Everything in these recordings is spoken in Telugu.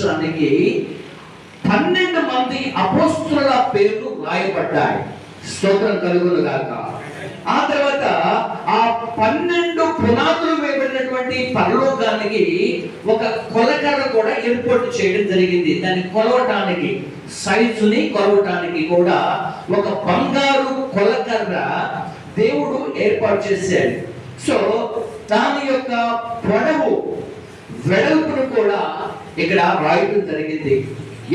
సంవత్సరానికి పన్నెండు మంది అపోస్తుల పేర్లు రాయబడ్డాయి స్తోత్రం కలుగును గాక. ఆ తర్వాత ఆ పన్నెండు పునాదులు వేయబడినటువంటి పరలోకానికి ఒక కొలకర కూడా ఏర్పాటు చేయడం జరిగింది. దాన్ని కొలవటానికి సైజుని కొలవటానికి కూడా ఒక బంగారు కొలకర్ర దేవుడు ఏర్పాటు చేశాడు. సో దాని యొక్క పొడవు వెడల్పును కూడా ఇక్కడ రాయడం జరిగింది.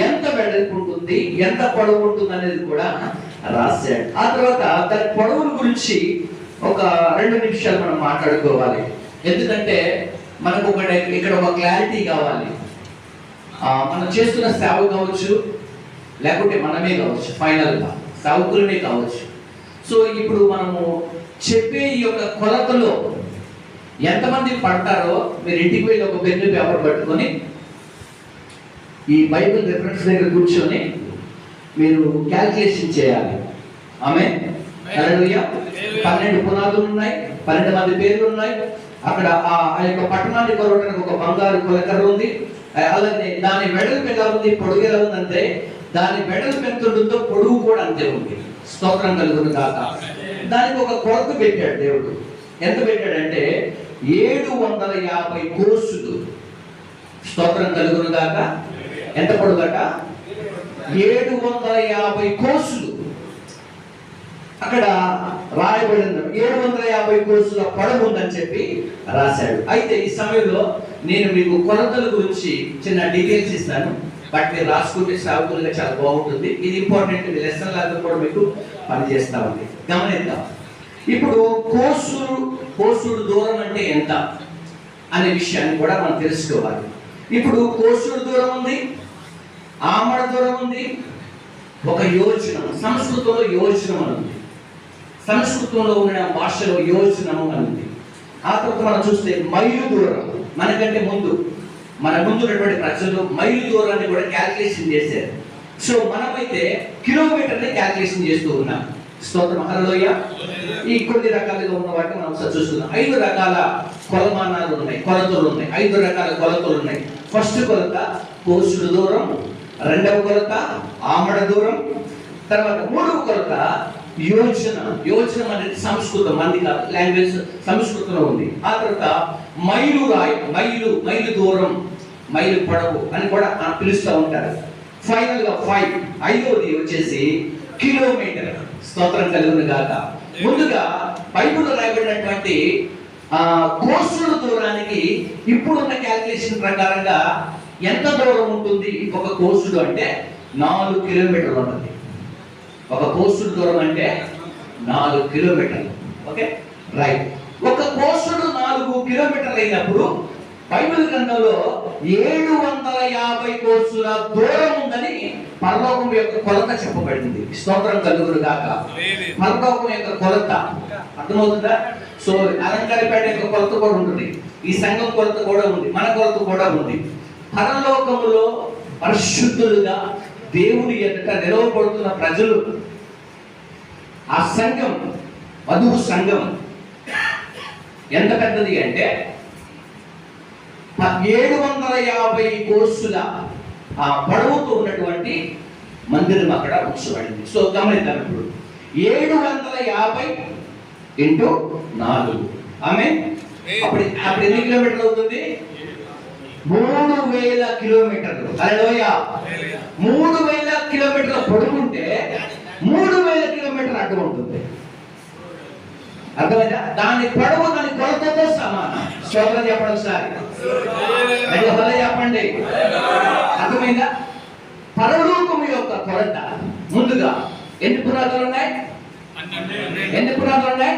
ఎంత వెడల్పు ఉంటుంది ఎంత పొడవు ఉంటుంది అనేది కూడా రాశాడు. ఆ తర్వాత దాని పొడవుల గురించి ఒక రెండు నిమిషాలు మనం మాట్లాడుకోవాలి. ఎందుకంటే మనకు ఒక ఇక్కడ ఒక క్లారిటీ కావాలి. మనం చేస్తున్న సేవ కావచ్చు లేకుంటే మనమే కావచ్చు ఫైనల్గా. సేవకులమే కావచ్చు. సో ఇప్పుడు మనము చెప్పే ఈ యొక్క కొలతలో ఎంతమంది పడతారో మీరు ఇంటికి వెళ్ళి ఒక పెన్ను పేపర్ పట్టుకొని ఈ బైబిల్ రిఫరెన్స్ దగ్గర కూర్చొని మీరు క్యాల్కులేషన్ చేయాలి. ఆమె పన్నెండు పునాదులు ఉన్నాయి పన్నెండు మంది పేర్లు ఉన్నాయి అక్కడ ఆ ఆ యొక్క పట్టణాన్ని కొలవడానికి ఒక బంగారు కొలకర్ర ఉంది. అలాగే దాని వెడల్పు ఎలా ఉంది? పొడుగు ఎలా ఉందంటే దాని వెడల్పు ఎంత ఉంటుందో పొడుగు కూడా అంతే ఉంది. స్తోత్రం కలుగును కాక దానికి ఒక కొలత పెట్టాడు దేవుడు. ఎంత పెట్టాడంటే ఏడు వందల యాభై కోసులు. స్తోత్రం కలుగును కాక ఎంత పొడుగట ఏడు వందల యాభై కోసులు. అక్కడ రాయబడింది ఏడు వందల యాభై కోసుల పొడవు ఉందని చెప్పి రాశాడు. అయితే ఈ సమయంలో నేను మీకు కొలతల గురించి చిన్న డీటెయిల్స్ ఇస్తాను. బట్ మీరు రాసుకుంటే సాగుతులుగా చాలా బాగుంటుంది. ఇది ఇంపార్టెంట్. లెసన్ లాగా కూడా మీకు పనిచేస్తా ఉంది. గమనిద్దాం. ఇప్పుడు కోసుడు కోసుడు దూరం అంటే ఎంత? అనే విషయాన్ని కూడా మనం తెలుసుకోవాలి. ఇప్పుడు కోసుడు దూరం ఉంది. ఆమడ దూరం ఉంది ఒక యోజనం సంస్కృతంలో యోచనం అని ఉంది. సంస్కృతంలో ఉన్న భాషలో యోచనము అని ఉంది. ఆ తర్వాత మనం చూస్తే మైలు దూరం మనకంటే ముందు మన ముందు ఉన్నటువంటి ప్రజలు మైలు దూరాన్ని కూడా క్యాల్కులేషన్ చేశారు. సో మనమైతే కిలోమీటర్ని క్యాల్కులేషన్ చేస్తూ ఉన్నాం. స్తోత్ర హరలోయ ఈ కొన్ని రకాలుగా ఉన్న వాటిని మనం ఒకసారి చూస్తున్నాం. ఐదు రకాల కొలమానాలు ఉన్నాయి కొలతలు ఉన్నాయి. ఐదు రకాల కొలతలు ఉన్నాయి. ఫస్ట్ కొలత కోసుడు దూరం రెండవ కొలత ఆమడ దూరం తర్వాత మూడవ కొలత యోజన యోజనం అనేది సంస్కృతం మంది కాదు లాంగ్వేజ్ సంస్కృతంలో ఉంది. ఆ తర్వాత మైలు రాయి మైలు మైలు దూరం మైలు పొడవు అని కూడా పిలుస్తూ ఉంటారు. ఫైనల్గా ఫైవ్ ఐదవది వచ్చేసి కిలోమీటర్. స్తోత్రం కలిగిన గాక. ముందుగా బైబిల్ రాయబడినటువంటి కోసుల దూరానికి ఇప్పుడున్న క్యాలిక్యులేషన్ ప్రకారంగా ఎంత దూరం ఉంటుంది ఒక కోసుడు అంటే నాలుగు కిలోమీటర్లు ఉంటుంది. ఒక కోసుడు దూరం అంటే నాలుగు కిలోమీటర్లు. ఓకే? రైట్ ఒక కోసుడు నాలుగు కిలోమీటర్లు అయినప్పుడు బైబిల్ గ్రంథంలో ఏడు వందల యాభై కోసుల దూరం ఉందని పరలోకం యొక్క కొలత చెప్పబడింది. స్తోత్రం కలుగురు కాక పరలోకం యొక్క కొలత. అర్థమవుతుందా? సో అలంకారపేట యొక్క కొలత కూడా ఉంటుంది. ఈ సంఘం కొలత కూడా ఉంది. మన కొలత కూడా ఉంది. పరలోకములో పరిశుద్ధులుగా దేవుని ఎదుట నిలవబడుతున్న ప్రజలు ఆ సంఘం వధువు సంఘం ఎంత పెద్దది అంటే ఏడు వందల యాభై కోర్సుల ఆ పొడవుతో ఉన్నటువంటి మందిరం అక్కడ ఉంచబడింది. సో గమనిద్దాం ఇప్పుడు. ఏడు వందల యాభై ఇంటూ నాలుగు. ఆమె అప్పుడు అప్పుడు ఎన్ని కిలోమీటర్లు అవుతుంది? మూడు వేల కిలోమీటర్లు. అలలోయ మూడు వేల కిలోమీటర్ల పొడుగుంటే మూడు వేల కిలోమీటర్ల అడ్డు ఉంటుంది. అర్థమైందా? దాని పొడవు దాని కొలతతో సమానం. స్తోత్రం చెప్పడం ఒకసారి. హోదా చెప్పండి. అర్థమైందా? పరలోకం యొక్క కొలత ముందుగా ఎన్ని పునాదులు ఉన్నాయి? ఎన్ని పునాదులు ఉన్నాయి?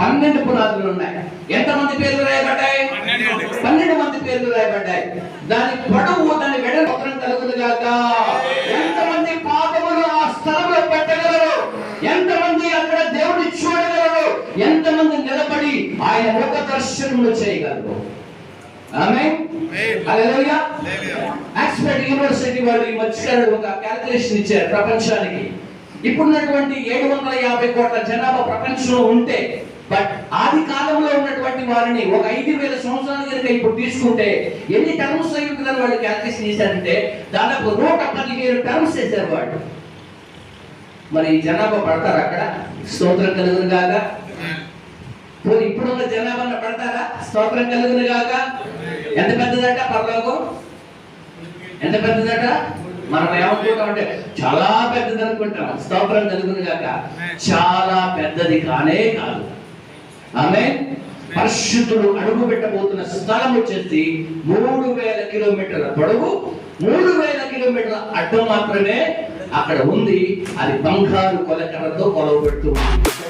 పన్నెండు. పునాదులు ఉన్నాయి. ఎంతమంది పేర్లు రాయబడ్డాయి? పన్నెండు మంది పేర్లు రాయబడ్డాయి. దాని పొడవు దాని వెడలు కలుగుతుంది గాక ఎంతమంది పాదములు ఆ స్థలంలో పెట్టగలరు? ఎంతమంది అక్కడ దేవుడిని చూడగలరు? ఎంతమంది నిలబడి ఆయన ముఖ దర్శనములు చేయగలరు? ఆమె ఆక్స్ఫర్డ్ యూనివర్సిటీ వాళ్ళు ఈ మధ్యకాలంలో ఒక క్యాల్కులేషన్ ఇచ్చారు ప్రపంచానికి. ఇప్పుడున్నటువంటి ఏడు వందల యాభై కోట్ల జనాభా ప్రపంచంలో ఉంటే బట్ ఆది కాలంలో ఉన్నటువంటి వారిని ఒక ఐదు వేల సంవత్సరాల కనుక ఇప్పుడు తీసుకుంటే ఎన్ని టర్మ్స్ అయి ఉంటుందని వాళ్ళు క్యాల్కులేషన్ చేశారంటే దాదాపు నూట పదిహేను టర్మ్స్ వేశారు వాళ్ళు. మరి ఈ జనాభా పడతారు అక్కడ? స్తోత్రం కలుగును గాక. పోనీ ఇప్పుడున్న జనాభా పడతారా? స్తోత్రం కలుగును గాక. ఎంత పెద్దదట పరలోకం? ఎంత పెద్దదట? మనం ఏమనుకుంటాం అంటే చాలా పెద్దది అనుకుంటాం స్తోత్రం కలుగును గాక. చాలా పెద్దది కానే కాదు. ఆమె పరిశుద్ధుడు అడుగు పెట్టబోతున్న స్థలం వచ్చేసి మూడు వేల కిలోమీటర్ల పొడవు మూడు వేల కిలోమీటర్ల అడ్డం మాత్రమే అక్కడ ఉంది. అది బంగారు కొలకరతో కొలవబెడుతూ ఉంది.